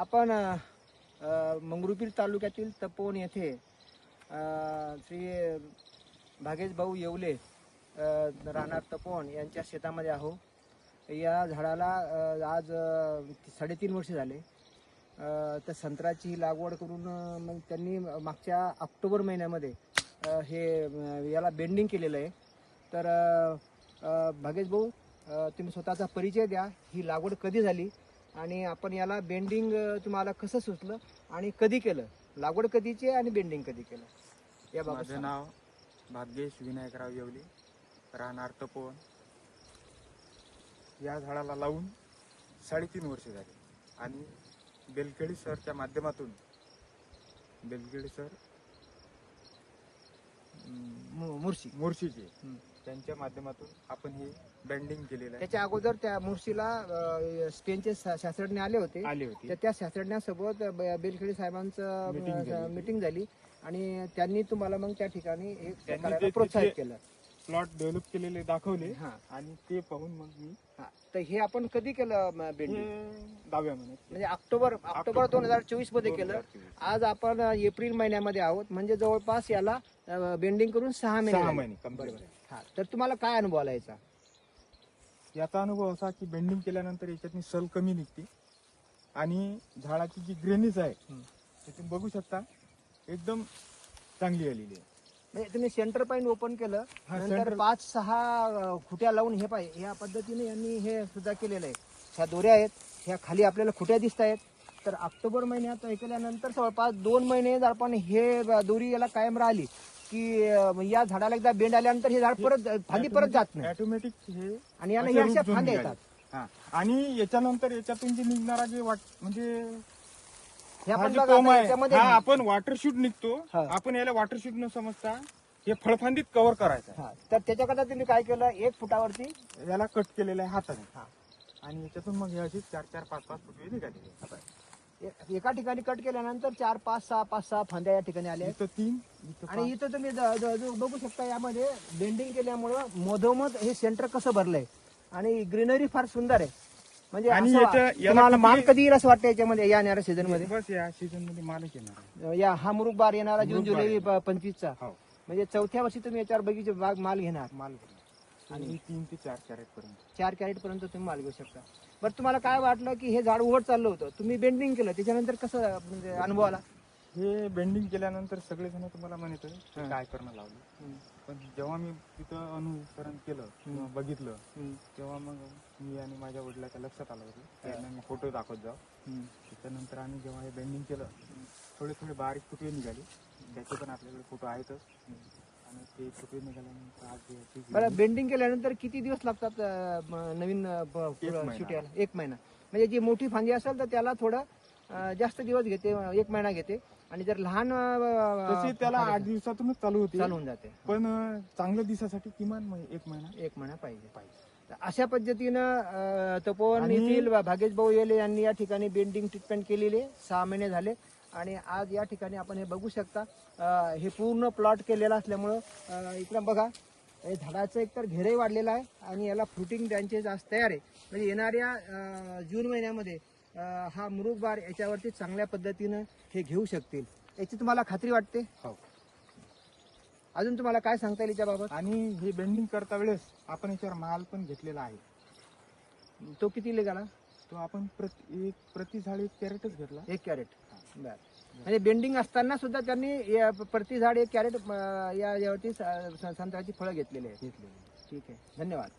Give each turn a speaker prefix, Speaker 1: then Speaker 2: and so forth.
Speaker 1: आपण मंगरुपीर तालुक्यातील तपोवन येथे श्री भागेश भाऊ येवले राहणार तपोवन यांच्या शेतामध्ये आहो. या झाडाला आज साडेतीन वर्ष झाले. तर संत्राची लागवड करून मग त्यांनी मागच्या ऑक्टोबर महिन्यामध्ये हे याला बेंडिंग केलेलं आहे. तर भागेश भाऊ तुम्ही स्वतःचा परिचय द्या ही लागवड कधी झाली? आणि आपण याला बेंडिंग तुम्हाला कसं सुचलं आणि कधी केलं? लागवड कधीची आहे आणि बेंडिंग कधी केलं? या बाबत
Speaker 2: माझं. नाव भाग्येश विनायकराव येवले. राहणार तपोवन. या झाडाला लावून साडेतीन वर्ष झाले. आणि बेलखेडी सरच्या माध्यमातून बेलखेडी सर
Speaker 1: मु- मुर्शी.
Speaker 2: मोर्शीचे.
Speaker 1: हं.
Speaker 2: त्यांच्या माध्यमातून आपण हे बेंडिंग केलेलं आहे.
Speaker 1: त्याच्या अगोदर त्या मुर्शीला शा- शास्त्रज्ञ आले होते.
Speaker 2: आले
Speaker 1: तर
Speaker 2: होते
Speaker 1: त्या शास्त्रज्ञासोबत ब- बेलखेडी साहेबांचं
Speaker 2: Meeting झाली. होती.
Speaker 1: मिटिंग झाली. आणि त्यांनी तुम्हाला मग त्या ठिकाणी हे
Speaker 2: त्यांनी
Speaker 1: करायला
Speaker 2: ते
Speaker 1: प्रोत्साहित
Speaker 2: तिथे-
Speaker 1: केलं.
Speaker 2: प्लॉट डेव्हलप केलेले दाखवले.
Speaker 1: हा
Speaker 2: आणि ते पाहून मग मी
Speaker 1: हा तर हे आपण कधी केलं बेंडिंग
Speaker 2: हे दहाव्या महिन्यात
Speaker 1: म्हणजे ऑक्टोबर ऑक्टोबर दोन हजार चोवीसमध्ये केलं
Speaker 2: 2024.
Speaker 1: आज आपण अ, एप्रिल महिन्यामध्ये आहोत. म्हणजे जवळपास याला बेंडिंग करून सहा महिने
Speaker 2: सहा
Speaker 1: झाले.
Speaker 2: महिने complete.
Speaker 1: बरोबर हा तर तुम्हाला काय अनुभव आला याचा?
Speaker 2: याचा अनुभव असा की बेंडिंग केल्यानंतर याच्यातनी सल कमी निघते. आणि झाडाची जी ग्रेनेज आहे. ते तुम्ही बघू शकता एकदम चांगली आलेली आहे.
Speaker 1: म्हणजे तुम्ही सेंटर पॉईंट ओपन केलं. नंतर पाच सहा खुट्या लावून हे पाहिजे ह्या पद्धतीने यांनी हे सुद्धा केलेलं आहे. ह्या दोऱ्या आहेत ह्या खाली आपल्याला खुट्या दिसत आहेत. तर ऑक्टोबर महिन्यात हे केल्यानंतर जवळपास दोन महिने जर आपण हे दोरी याला कायम राहिली की या झाडाला एकदा बेंड आल्यानंतर हे झाड परत फांदी परत जात नाही.
Speaker 2: ऑटोमॅटिक हे
Speaker 1: आणि याला फांद्या. येतात.
Speaker 2: आणि याच्यानंतर याच्यातून जे निघणारा जे वाट म्हणजे
Speaker 1: हा आपण
Speaker 2: जे
Speaker 1: बघा
Speaker 2: कोंब
Speaker 1: आता
Speaker 2: आहे
Speaker 1: याच्यामध्ये
Speaker 2: हा आपण वॉटर शूट निघतो
Speaker 1: हा.
Speaker 2: आपण याला वॉटर शूट न समजता हे फळफांदीत कव्हर करायचं
Speaker 1: हा, तर त्याच्याकरता तुम्ही काय केलं एक फुटावरती.
Speaker 2: याला कट केलेलं आहे हाताने
Speaker 1: हा.
Speaker 2: आणि याच्यातून मग हे असे चार चार पाच पाच फुटवे निघालेले आहेत.
Speaker 1: ए- एका ठिकाणी कट केल्यानंतर चार पाच सहा पाच सहा फांद्या या ठिकाणी आल्या आहेत.
Speaker 2: इथं तीन इथं
Speaker 1: आणि
Speaker 2: पाच.
Speaker 1: इथं तुम्ही ज- ज- ज- बघू शकता यामध्ये बेंडिंग केल्यामुळं मधोमध हे सेंटर कसं भरलंय आणि ग्रीनरी फार सुंदर आहे म्हणजे
Speaker 2: आणि
Speaker 1: असं
Speaker 2: याच्या-
Speaker 1: वा-
Speaker 2: याला
Speaker 1: तुम्हाला
Speaker 2: किती-
Speaker 1: माल कधी येईल असं वाटतं याच्यामध्ये या येणाऱ्या सीझनमध्ये?
Speaker 2: बस या सीझनमध्ये मालच येणार आहे.
Speaker 1: या हा मुरुक बार येणारा जून
Speaker 2: मुरुक बार
Speaker 1: जुलै
Speaker 2: येणार.
Speaker 1: प- पंचवीसचा.
Speaker 2: हो.
Speaker 1: म्हणजे चौथ्या वर्षी तुम्ही याच्यावर बगीचे बाग माल घेणार.
Speaker 2: माल
Speaker 1: आणि-
Speaker 2: आणि तीन ते चार कॅरेट पर्यंत.
Speaker 1: चार कॅरेट पर्यंत तुम्ही माल घेऊ शकता. बरं तुम्हाला काय वाटलं की हे झाड उघड चाललं होतं? तुम्ही बेंडिंग केलं. त्याच्यानंतर कसं म्हणजे अनुभव आला?
Speaker 2: हे बेंडिंग केल्यानंतर सगळेजण तुम्हाला म्हणत. काय करणं लावलं पण जेव्हा मी तिथं अनुसरण केलं किंवा बघितलं. तेव्हा मग मी आणि माझ्या वडिलाच्या लक्षात आलं होतं. त्यांना मी फोटो दाखवत जाऊ. त्याच्यानंतर आम्ही जेव्हा हे बेंडिंग केलं थोडे थोडे बारीक फुटवे निघाले. त्याचे पण आपल्याकडे फोटो आहेतच. आणि ते फुटवे निघाल्यानंतर आज
Speaker 1: बरं बेंडिंग केल्यानंतर किती दिवस लागतात नवीन
Speaker 2: एक महिना.
Speaker 1: शूट यायला? एक महिना. म्हणजे जी मोठी फांदी असेल तर त्याला थोडं जास्त दिवस घेते एक महिना घेते. आणि जर लहान
Speaker 2: तशी त्याला आठ दिवसातूनच चालू होती.
Speaker 1: चालू होऊन जाते.
Speaker 2: पण अं, चांगलं दिसासाठी किमान एक महिना.
Speaker 1: एक महिना पाहिजे. तर अशा पद्धतीनं तपोवन येथील भागेश भाऊ येले यांनी या ठिकाणी बेंडिंग ट्रीटमेंट केलेली आहे. सहा महिने झाले. आणि आज या ठिकाणी आपण हे बघू शकता हे पूर्ण प्लॉट केलेलं असल्यामुळं इकडं बघा हे झाडाचं एकतर घेरही वाढलेला आहे आणि याला फ्रुटिंग ब्रँचेस आज तयार आहे. म्हणजे येणाऱ्या जून महिन्यामध्ये हा मुरुग बार याच्यावरती चांगल्या पद्धतीनं हे घेऊ शकतील. याची तुम्हाला खात्री वाटते?
Speaker 2: हो.
Speaker 1: अजून तुम्हाला काय सांगता येईल याच्याबाबत?
Speaker 2: आणि हे बेंडिंग करता वेळेस आपण याच्यावर माल पण घेतलेला आहे.
Speaker 1: तो किती निघाला
Speaker 2: तो आपण प्रति एक प्रति झाड एक कॅरेटच घेतला.
Speaker 1: एक कॅरेट. बर. म्हणजे बेंडिंग असताना सुद्धा त्यांनी या प्रति झाड एक कॅरेट अं, या यावरती स- संत्र्याची फळं घेतलेली आहेत.
Speaker 2: घेतलेला
Speaker 1: ठीक आहे. धन्यवाद.